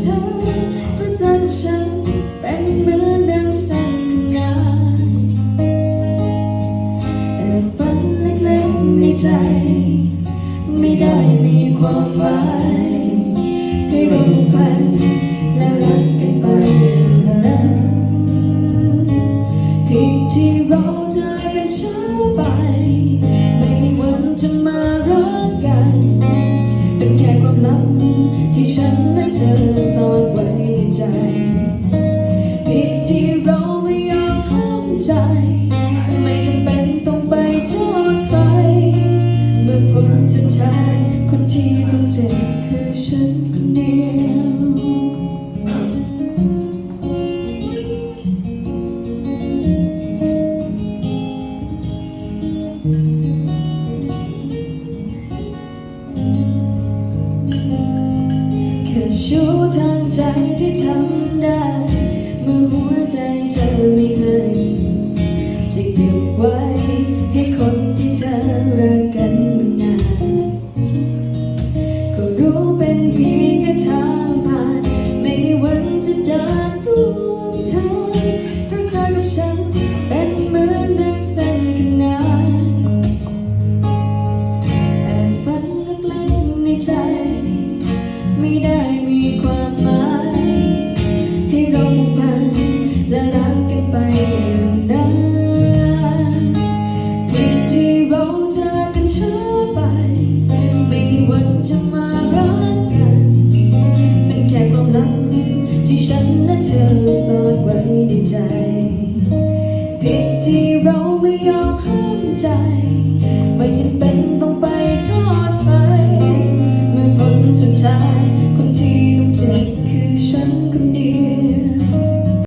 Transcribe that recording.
เธอพราะจันทร์ฉันเป็นเหมือนดังสัญญานแต่ฝันเล็กๆในใจ ไม่ได้มีความหมายให้เราพันแล้วรักกันไปเลยที่ที่เราเจอเป็นเช้าไป ไม่มีวันจะมารักกัน เป็นแค่ความลับที่ฉัน เธอซ่อนไว้ในใจผิดที่เราไม่ยอมห้ามใจ ไม่จำเป็นต้องไปโทษใคร เมื่อผลสุดท้ายคนที่ต้องเจ็บคือฉันคนเชูทางใจที่ทำได้ เมื่อหัวใจเธอไม่ให้จะเก็บไว้ให้คนที่เธอรักกันมานานก็รู้เป็นเพียงแค่ทางผ่าน ไม่มีวันจะเดินร่วมทางเพราะเธอกับฉันเป็นเหมือนดังเส้นขนานแอบฝันเล็กๆในใจ ธอซ่อนไว้ในใจ ผิดที่เราไม่ยอมห้ามใจ ไม่จำเป็นต้องไป